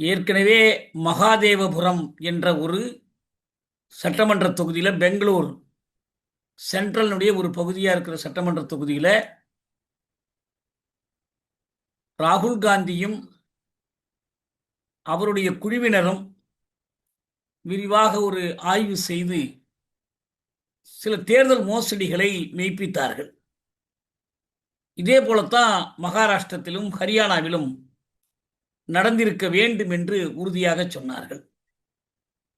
ஏற்கனவே மகாதேவபுரம் என்ற ஒரு சட்டமன்ற தொகுதியில் பெங்களூர் சென்ட்ரலினுடைய ஒரு பகுதியாக இருக்கிற சட்டமன்ற தொகுதியில் ராகுல் காந்தியும் அவருடைய குழுவினரும் விரிவாக ஒரு ஆய்வு செய்து சில தேர்தல் மோசடிகளை மெய்ப்பித்தார்கள். இதே போலத்தான் மகாராஷ்டிரத்திலும் ஹரியானாவிலும் நடந்திருக்க வேண்டும் என்று உறுதியாக சொன்னார்கள்.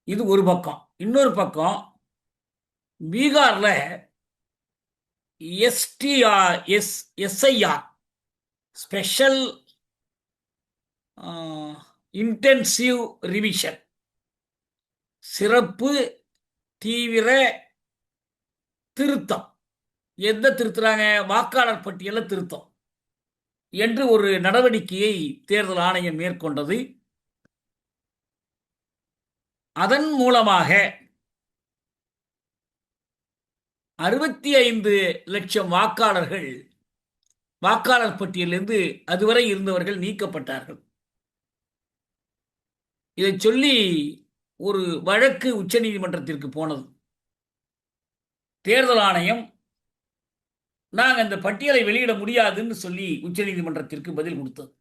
இது ஒரு பக்கம். இன்னொரு பக்கம் பீகார்ல STR S SIR special intensive revision சிறப்பு தீவிர திருத்தம். எந்த திருத்துறாங்க? வாக்காளர் பட்டியலில் திருத்தம். என்று ஒரு நடவடிக்கையை தேர்தல் ஆணையம் மேற்கொண்டது. அதன் மூலமாக அறுபத்தி ஐந்து லட்சம் வாக்காளர்கள் வாக்காளர் பட்டியலிருந்து அதுவரை இருந்தவர்கள் நீக்கப்பட்டார்கள். இதை சொல்லி ஒரு வழக்கு உச்சநீதிமன்றத்திற்கு போனது. தேர்தல் ஆணையம் நாங்கள் இந்த பட்டியலை வெளியிட முடியாதுன்னு சொல்லி உச்சநீதிமன்றத்திற்கு பதில் கொடுத்தது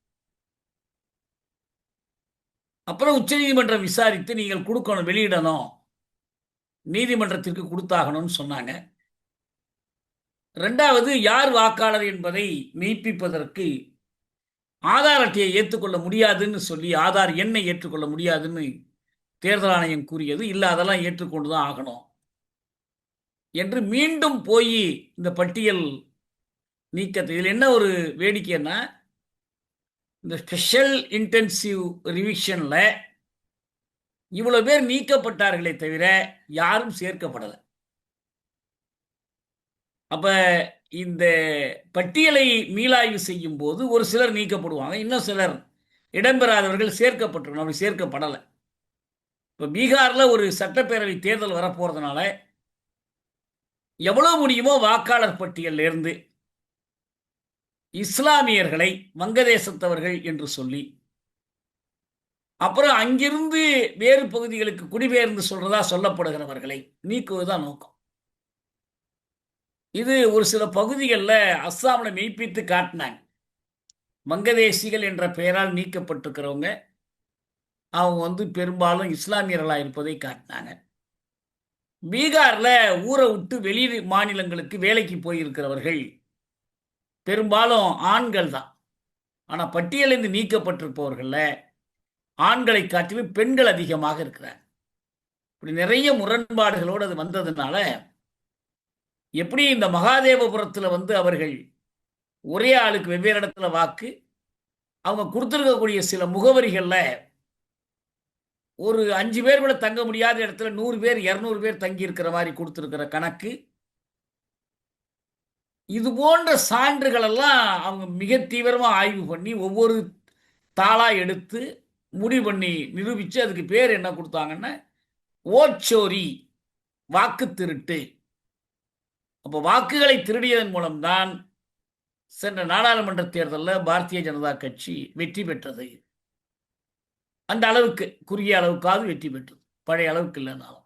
அப்புறம் உச்சநீதிமன்றம் விசாரித்து நீங்கள் கொடுக்கணும் வெளியிடணும் நீதிமன்றத்திற்கு கொடுத்தாகணும்னு சொன்னாங்க. ரெண்டாவது யார் வாக்காளர் என்பதை மெய்ப்பிப்பதற்கு ஆதார் அட்டையை ஏற்றுக்கொள்ள முடியாதுன்னு சொல்லி ஆதார் எண்ணை ஏற்றுக்கொள்ள முடியாதுன்னு தேர்தல் ஆணையம் கூறியது. இல்லை அதெல்லாம் ஏற்றுக்கொண்டு தான் ஆகணும். என்று மீண்டும் போய் இந்த பட்டியல் நீக்கத்தை. இதில் என்ன ஒரு வேடிக்கைன்னா இந்த ஸ்பெஷல் இன்டென்சிவ் ரிவிஷனில் இவ்வளோ பேர் நீக்கப்பட்டார்களே தவிர யாரும் சேர்க்கப்படலை. அப்போ இந்த பட்டியலை மீளாய்வு செய்யும் போது ஒரு சிலர் நீக்கப்படுவாங்க இன்னும் சிலர் இடம்பெறாதவர்கள் சேர்க்கப்பட்டிருக்கணும் அப்படி சேர்க்கப்படலை. இப்போ பீகாரில் ஒரு சட்டப்பேரவை தேர்தல் வரப்போகிறதுனால எவ்வளோ முடியுமோ வாக்காளர் பட்டியலில் இருந்து இஸ்லாமியர்களை வங்கதேசத்தவர்கள் என்று சொல்லி அப்புறம் அங்கிருந்து வேறு பகுதிகளுக்கு குடிபெயர்ந்து சொல்றதா சொல்லப்படுகிறவர்களை நீக்குவதுதான் நோக்கம். இது ஒரு சில பகுதிகளில் அஸ்ஸாமில் மெய்ப்பித்து காட்டினாங்க. வங்கதேசிகள் என்ற பெயரால் நீக்கப்பட்டிருக்கிறவங்க அவங்க வந்து பெரும்பாலும் இஸ்லாமியர்களாக இருப்பதை காட்டினாங்க. பீகாரில் ஊரை விட்டு வெளி மாநிலங்களுக்கு வேலைக்கு போயிருக்கிறவர்கள் பெரும்பாலும் ஆண்கள் தான். ஆனால் பட்டியலிருந்து நீக்கப்பட்டிருப்பவர்களில் ஆண்களை காட்டிலும் பெண்கள் அதிகமாக இருக்கிறார். இப்படி நிறைய முரண்பாடுகளோடு அது வந்ததுனால எப்படி இந்த மகாதேவபுரத்தில் வந்து அவர்கள் ஒரே ஆளுக்கு வெவ்வேறு இடத்துல வாக்கு அவங்க கொடுத்துருக்கக்கூடிய சில முகவரிகளில் ஒரு அஞ்சு பேர் கூட தங்க முடியாத இடத்துல நூறு பேர் இரநூறு பேர் தங்கி இருக்கிற மாதிரி கொடுத்துருக்கிற கணக்கு. இது போன்ற சான்றுகளெல்லாம் அவங்க மிக தீவிரமாக ஆய்வு பண்ணி ஒவ்வொரு தாளாக எடுத்து முடிவு பண்ணி நிரூபித்து அதுக்கு பேர் என்ன கொடுத்தாங்கன்னா ஓச்சோரி வாக்கு திருட்டு அப்போ வாக்குகளை திருடியதன் மூலம்தான் சென்ற நாடாளுமன்ற தேர்தலில் பாரதிய ஜனதா கட்சி வெற்றி பெற்றது. அந்த அளவுக்கு குறுகிய அளவுக்காவது வெற்றி பெற்றது பழைய அளவுக்கு இல்லைனாலும்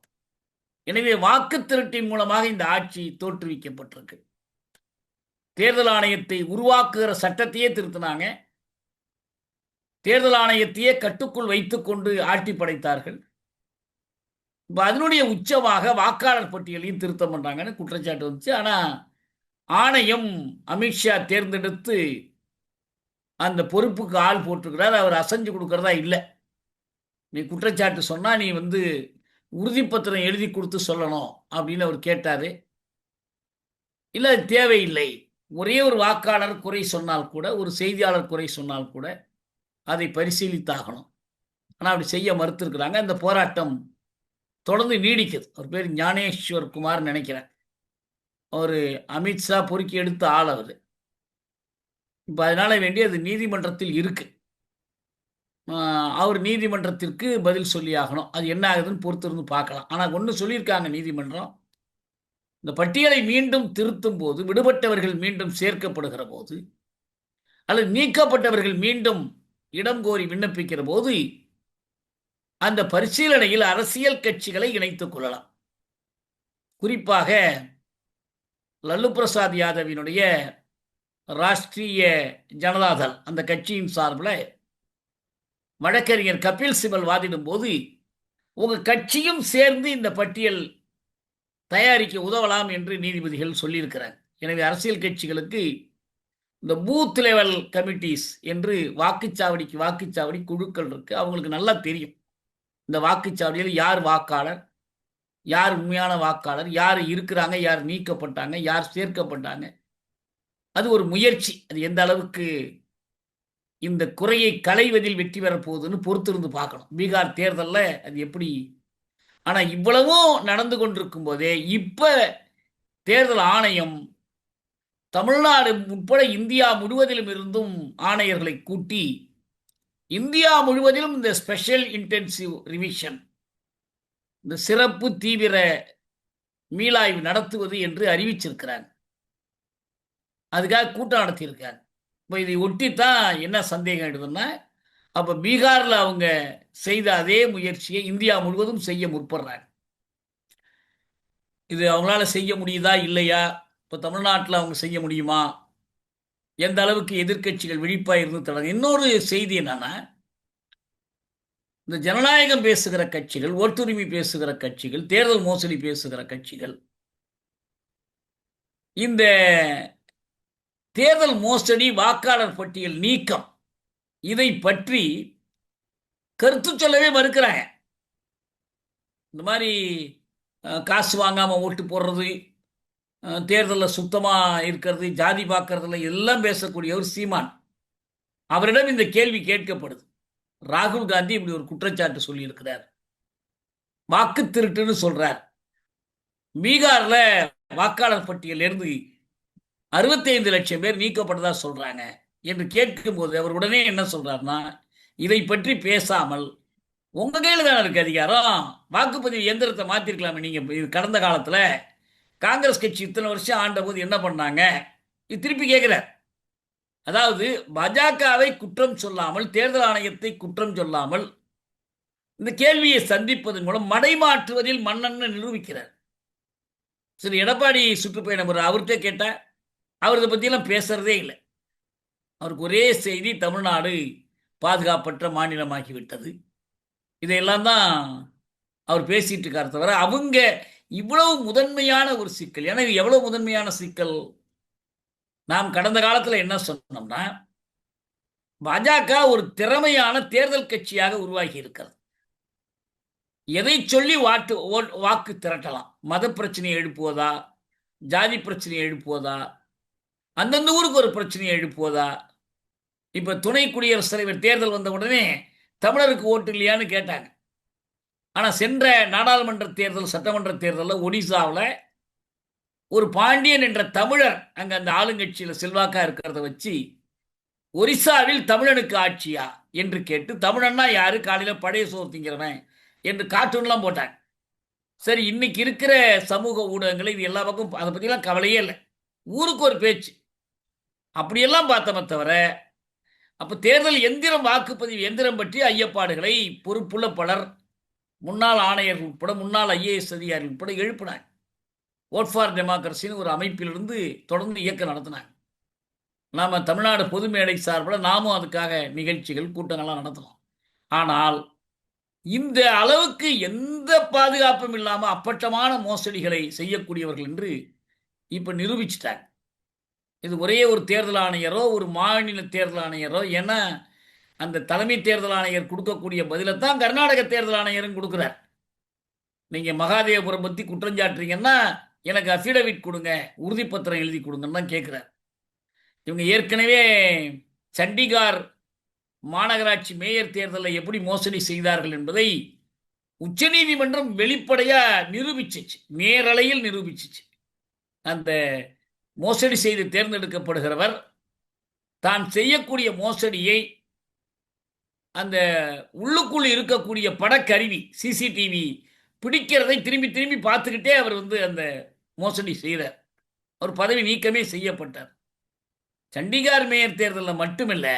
எனவே வாக்கு திருட்டின் மூலமாக இந்த ஆட்சி தோற்றுவிக்கப்பட்டிருக்கு. தேர்தல் ஆணையத்தை உருவாக்குகிற சட்டத்தையே திருத்தினாங்க. தேர்தல் ஆணையத்தையே கட்டுக்குள் வைத்துக்கொண்டு ஆட்சி படைத்தார்கள். இப்போ அதனுடைய உச்சமாக வாக்காளர் பட்டியலையும் திருத்தம் பண்ணுறாங்கன்னு குற்றச்சாட்டு வந்துச்சு. ஆனால் ஆணையம் அமித்ஷா தேர்ந்தெடுத்து அந்த பொறுப்புக்கு ஆள் போட்டிருக்கிறார். அவர் அசைஞ்சு கொடுக்கறதா இல்லை. நீ குற்றச்சாட்டு சொன்னால் நீ வந்து உறுதிப்பத்திரம் எழுதி கொடுத்து சொல்லணும் அப்படின்னு அவர் கேட்டார். இல்லை அது தேவையில்லை. ஒரே ஒரு வாக்காளர் குறை சொன்னால் கூட ஒரு செய்தியாளர் குறை சொன்னால் கூட அதை பரிசீலித்தாகணும். ஆனால் அப்படி செய்ய மறுத்திருக்கிறாங்க. இந்த போராட்டம் தொடர்ந்து நீடிக்குது. அவர் பேர் ஞானேஸ்வர் குமார் நினைக்கிறேன். அவர் அமித்ஷா பொறுக்கி எடுத்த ஆள் அவர். இப்போ அதனால வேண்டி அது நீதிமன்றத்தில் இருக்குது அவர் நீதிமன்றத்திற்கு பதில் சொல்லி ஆகணும் அது என்ன ஆகுதுன்னு பொறுத்திருந்து பார்க்கலாம். ஆனால் ஒன்று சொல்லியிருக்காங்க நீதிமன்றம். இந்த பட்டியலை மீண்டும் திருத்தும் போது விடுபட்டவர்கள் மீண்டும் சேர்க்கப்படுகிற போது அல்லது நீக்கப்பட்டவர்கள் மீண்டும் இடம் கோரி விண்ணப்பிக்கிற போது அந்த பரிசீலனையில் அரசியல் கட்சிகளை இணைத்துக் கொள்ளலாம். குறிப்பாக லல்லு பிரசாத் யாதவினுடைய ராஷ்டிரிய ஜனதாதள் அந்த கட்சியின் சார்பில் வழக்கறிஞர் கபில் சிபல் வாதிடும் போது உங்க கட்சியும் சேர்ந்து இந்த பட்டியல் தயாரிக்க உதவலாம் என்று நீதிபதிகள் சொல்லியிருக்கிறார் எனவே அரசியல் கட்சிகளுக்கு இந்த பூத் லெவல் கமிட்டிஸ் என்று வாக்குச்சாவடிக்கு வாக்குச்சாவடி குழுக்கள் இருக்கு. அவங்களுக்கு நல்லா தெரியும். இந்த வாக்குச்சாவடியில் யார் வாக்காளர் யார் உண்மையான வாக்காளர் யார் இருக்கிறாங்க யார் நீக்கப்பட்டாங்க யார் சேர்க்கப்பட்டாங்க அது ஒரு முயற்சி. அது எந்த அளவுக்கு இந்த குறையை களைவதில் வெற்றி பெறப்போகுதுன்னு பொறுத்திருந்து பார்க்கணும். பீகார் தேர்தலில் அது எப்படி? ஆனால் இவ்வளவும் நடந்து கொண்டிருக்கும் போதே இப்போ தேர்தல் ஆணையம் தமிழ்நாடு உட்பட இந்தியா முழுவதிலும் இருந்தும் ஆணையர்களை கூட்டி இந்தியா முழுவதிலும் இந்த ஸ்பெஷல் இன்டென்சிவ் ரிவிஷன் இந்த சிறப்பு தீவிர மீளாய்வு நடத்துவது என்று அறிவிச்சிருக்கிறாங்க. அதுக்காக கூட்டம் நடத்தியிருக்காங்க. இப்போ இதை ஒட்டித்தான் என்ன சந்தேகம் எடுதுன்னா அப்போ பீகாரில் அவங்க செய்த அதே முயற்சியை இந்தியா முழுவதும் செய்ய முற்படுறாங்க. இது அவங்களால செய்ய முடியுதா இல்லையா? இப்போ தமிழ்நாட்டில் அவங்க செய்ய முடியுமா? எந்த அளவுக்கு எதிர்க்கட்சிகள் விழிப்பாக இருந்து தொடங்க இன்னொரு செய்தி என்னன்னா இந்த ஜனநாயகம் பேசுகிற கட்சிகள் ஒட்டுரிமை பேசுகிற கட்சிகள் தேர்தல் மோசடி பேசுகிற கட்சிகள் இந்த தேர்தல் மோசடி வாக்காளர் பட்டியல் நீக்கம். இதை பற்றி கருத்து சொல்லவே மறுக்கிறாங்க. இந்த மாதிரி காசு வாங்காம ஓட்டு போடுறது தேர்தலில் சுத்தமாக இருக்கிறது ஜாதி பார்க்கறதுல எல்லாம் பேசக்கூடியவர் சீமான். அவரிடம் இந்த கேள்வி கேட்கப்படுது. ராகுல் காந்தி இப்படி ஒரு குற்றச்சாட்டு சொல்லியிருக்கிறார். வாக்கு திருட்டுன்னு சொல்றார். பீகார்ல வாக்காளர் பட்டியலிருந்து அறுபத்தைந்து லட்சம் பேர் நீக்கப்பட்டதா சொல்றாங்க என்று கேட்கும்போது அவர் உடனே என்ன சொல்றாருன்னா இதை பற்றி பேசாமல் உங்க கையில் தானே இருக்கு அதிகாரம்? வாக்குப்பதிவு எந்திரத்தை மாத்திருக்கலாமே நீங்க இது கடந்த காலத்துல. காங்கிரஸ் கட்சி இத்தனை வருஷம் ஆண்ட போது என்ன பண்ணாங்க? இது திருப்பி கேட்கிறார். அதாவது பாஜகவை குற்றம் சொல்லாமல் தேர்தல் ஆணையத்தை குற்றம் சொல்லாமல் இந்த கேள்வியை சந்திப்பதன் மூலம் மடைமாற்றுவதில் மன்னன்னு நிரூபிக்கிறார். சரி எடப்பாடி சுற்றுப்பயணம் அவர்கிட்ட கேட்டா அவரது பற்றியெல்லாம் பேசுகிறதே இல்லை. அவருக்கு ஒரே செய்தி தமிழ்நாடு பாதுகாப்பற்ற மாநிலமாகிவிட்டது. இதையெல்லாம் தான் அவர் பேசிகிட்டு இருக்கார் தவிர அவங்க இவ்வளவு முதன்மையான ஒரு சிக்கல் ஏன்னா இது எவ்வளவு முதன்மையான சிக்கல்? நாம் கடந்த காலத்தில் என்ன சொன்னோம்னா பாஜக ஒரு திறமையான தேர்தல் கட்சியாக உருவாகி இருக்கிறது. எதை சொல்லி வாட்டு வாக்கு திரட்டலாம்? மத பிரச்சனையை எழுப்புவதா? ஜாதி பிரச்சனையை எழுப்புவதா? அந்தந்த ஊருக்கு ஒரு பிரச்சனையை எழுப்புவதா? இப்போ துணை குடியரசுத் தலைவர் தேர்தல் வந்த உடனே தமிழருக்கு ஓட்டு இல்லையான்னு கேட்டாங்க. ஆனால் சென்ற நாடாளுமன்ற தேர்தல் சட்டமன்ற தேர்தலில் ஒடிசாவில் ஒரு பாண்டியன் என்ற தமிழர் அங்கே அந்த ஆளுங்கட்சியில் செல்வாக்கா இருக்கிறத வச்சு ஒரிசாவில் தமிழனுக்கு ஆட்சியா? என்று கேட்டு தமிழன்னா யாரு? காலையில் பழைய சோறு திங்கிறவன் என்று கார்ட்டூன்லாம் போட்டாங்க. சரி இன்னைக்கு இருக்கிற சமூக ஊடகங்களை இது எல்லா பக்கம் அதை பற்றிலாம் கவலையே இல்லை. ஊருக்கு ஒரு பேச்சு. அப்படியெல்லாம் பார்த்தோமே தவிர அப்போ தேர்தல் எந்திரம் வாக்குப்பதிவு எந்திரம் பற்றி ஐயப்பாடுகளை பொறுப்புள்ள பலர் முன்னாள் ஆணையர்கள் உட்பட முன்னாள் ஐஏஎஸ் அதிகாரிகள் உட்பட எழுப்பினாங்க. ஓட் ஃபார் டெமோக்ரஸின்னு ஒரு அமைப்பிலிருந்து தொடர்ந்து இயக்கம் நடத்தினாங்க. நாம் தமிழ்நாடு பொது மேடை சார்பில் நாமும் அதுக்காக நிகழ்ச்சிகள் கூட்டங்கள்லாம் நடத்தினோம் ஆனால் இந்த அளவுக்கு எந்த பாதுகாப்பும் இல்லாமல் அப்பட்டமான மோசடிகளை செய்யக்கூடியவர்கள் என்று இப்போ நிரூபிச்சிட்டாங்க. இது ஒரே ஒரு தேர்தல் ஆணையரோ ஒரு மாநில தேர்தல் ஆணையரோ ஏன்னா அந்த தலைமை தேர்தல் ஆணையர் கொடுக்கக்கூடிய பதிலை தான் கர்நாடக தேர்தல் ஆணையரும் கொடுக்குறார். நீங்கள் மகாதேவபுரம் பற்றி குற்றஞ்சாட்டுறீங்கன்னா எனக்கு அஃபிடவிட் கொடுங்க உறுதிப்பத்திரம் எழுதி கொடுங்கன்னு தான் கேட்குறார் இவங்க ஏற்கனவே சண்டிகார் மாநகராட்சி மேயர் தேர்தலில் எப்படி மோசடி செய்தார்கள் என்பதை உச்சநீதிமன்றம் வெளிப்படையாக நிரூபிச்சிச்சு. நேரலையில் நிரூபிச்சிச்சு. அந்த மோசடி செய்து தேர்ந்தெடுக்கப்படுகிறவர் தான் செய்யக்கூடிய மோசடியை அந்த உள்ளுக்குள் இருக்கக்கூடிய படக்கருவி சிசிடிவி பிடிக்கிறதை திரும்பி திரும்பி பார்த்துக்கிட்டே அவர் வந்து அந்த மோசடி செய்தார் அவர் பதவி நீக்கமே செய்யப்பட்டார். சண்டிகார் மேயர் தேர்தலில் மட்டுமில்லை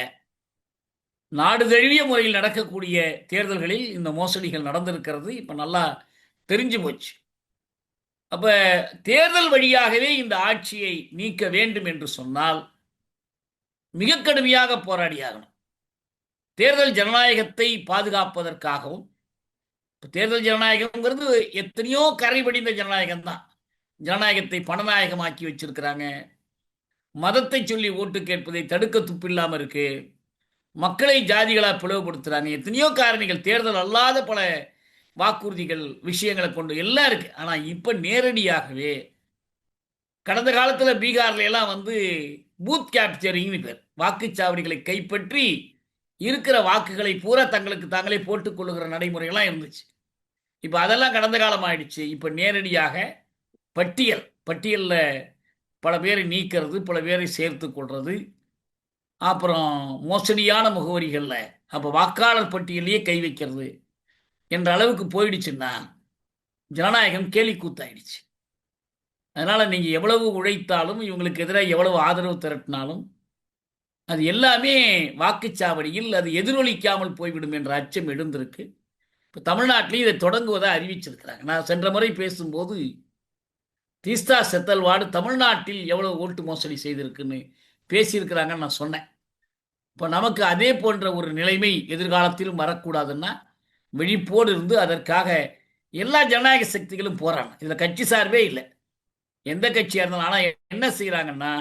நாடு தழுவிய முறையில் நடக்கக்கூடிய தேர்தல்களில் இந்த மோசடிகள் நடந்திருக்கிறது. இப்போ நல்லா தெரிஞ்சு போச்சு. அப்ப தேர்தல் வழியாகவே இந்த ஆட்சியை நீக்க வேண்டும் என்று சொன்னால் மிக கடுமையாக போராடியாகணும். தேர்தல் ஜனநாயகத்தை பாதுகாப்பதற்காகவும் தேர்தல் ஜனநாயகம்ங்கிறது எத்தனையோ கரை படிந்த ஜனநாயகம் தான் ஜனநாயகத்தை பணநாயகமாக்கி வச்சிருக்கிறாங்க. மதத்தை சொல்லி ஓட்டு கேட்பதை தடுக்க துப்பில்லாமல் இருக்கு. மக்களை ஜாதிகளாக பிளவுபடுத்துகிறாங்க எத்தனையோ காரணிகள் தேர்தல் அல்லாத பல வாக்குறுதிகள் விஷயங்களை கொண்டு எல்லாம் இருக்கு. ஆனா இப்ப நேரடியாகவே கடந்த காலத்துல பீகார்ல எல்லாம் வந்து பூத் கேப்சரிங்னு பேர். வாக்குச்சாவடிகளை கைப்பற்றி இருக்கிற வாக்குகளை பூரா தங்களுக்கு தாங்களே போட்டுக் கொள்ளுகிற நடைமுறைகள்லாம் இருந்துச்சு. இப்ப அதெல்லாம் கடந்த காலம் ஆயிடுச்சு. இப்ப நேரடியாக பட்டியல் பட்டியல்ல பல பேரை நீக்கிறது பல பேரை சேர்த்து கொள்றது. அப்புறம் மோசடியான முகவரிகளில் அப்போ வாக்காளர் பட்டியலையே கை வைக்கிறது. என்ற அளவுக்கு போயிடுச்சுன்னா ஜனநாயகம் கேலி கூத்தாயிடுச்சு. அதனால் நீங்கள் எவ்வளவு உழைத்தாலும் இவங்களுக்கு எதிராக எவ்வளவு ஆதரவு திரட்டினாலும் அது எல்லாமே வாக்குச்சாவடியில் அது எதிரொலிக்காமல் போய்விடும் என்ற அச்சம் எழுந்திருக்கு. இப்போ தமிழ்நாட்டிலையும் இதை தொடங்குவதை அறிவிச்சிருக்கிறாங்க. நான் சென்ற முறை பேசும்போது தீஸ்தா செத்தல்வாடு தமிழ்நாட்டில் எவ்வளவு ஓட்டு மோசடி செய்திருக்குன்னு பேசியிருக்கிறாங்கன்னு நான் சொன்னேன். இப்போ நமக்கு அதே போன்ற ஒரு நிலைமை எதிர்காலத்திலும் வரக்கூடாதுன்னா விழிப்போடு இருந்து அதற்காக எல்லா ஜனநாயக சக்திகளும் போறாங்க இதில் கட்சி சார்பே இல்லை. எந்த கட்சியாக இருந்தாலும் ஆனால் என்ன செய்கிறாங்கன்னா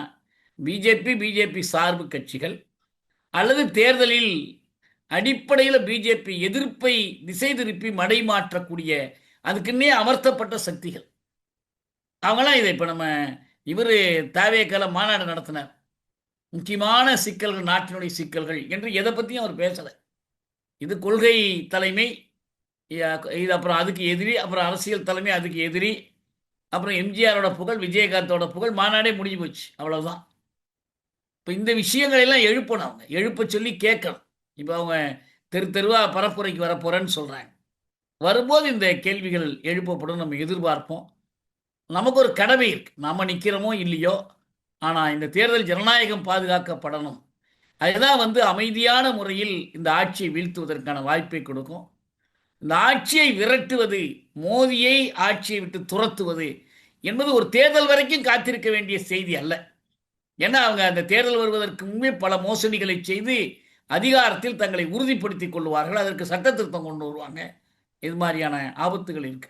பிஜேபி பிஜேபி சார்பு கட்சிகள் அல்லது தேர்தலில் அடிப்படையில் பிஜேபி எதிர்ப்பை திசை திருப்பி மடை மாற்றக்கூடிய அதுக்குன்னே அமர்த்தப்பட்ட சக்திகள். அவங்களாம் இதை இப்போ நம்ம இவர் தாவேக்கால மாநாடு நடத்தினார். முக்கியமான சிக்கல்கள் நாட்டினுடைய சிக்கல்கள் என்று எதை பற்றியும் அவர் பேசலை. இது கொள்கை தலைமை இது அப்புறம் அதுக்கு எதிரி அப்புறம் அரசியல் தலைமை அதுக்கு எதிரி அப்புறம் எம்ஜிஆரோட புகழ் விஜயகாந்தோட புகழ் மாநாடே முடிஞ்சு போச்சு அவ்வளோதான் இப்போ இந்த விஷயங்களெல்லாம் எழுப்பணும் அவங்க. எழுப்ப சொல்லி கேட்கணும். இப்போ அவங்க தெரு தெருவாக பரப்புரைக்கு வரப்போகிறேன்னு சொல்கிறாங்க வரும்போது இந்த கேள்விகள் எழுப்பப்படும் நம்ம எதிர்பார்ப்போம். நமக்கு ஒரு கடமை இருக்குது நம்ம நிற்கிறோமோ இல்லையோ ஆனால் இந்த தேர்தல் ஜனநாயகம் பாதுகாக்கப்படணும். அதுதான் வந்து அமைதியான முறையில் இந்த ஆட்சியை வீழ்த்துவதற்கான வாய்ப்பை கொடுக்கும். இந்த ஆட்சியை விரட்டுவது மோதியை ஆட்சியை விட்டு துரத்துவது என்பது ஒரு தேர்தல் வரைக்கும் காத்திருக்க வேண்டிய செய்தி அல்ல. ஏன்னா அவங்க அந்த தேர்தல் வருவதற்கு முன்பே பல மோசடிகளை செய்து அதிகாரத்தில் தங்களை உறுதிப்படுத்திக் கொள்வார்கள். அதற்கு சட்ட திருத்தம் கொண்டு வருவாங்க. இது மாதிரியான ஆபத்துகள் இருக்கு.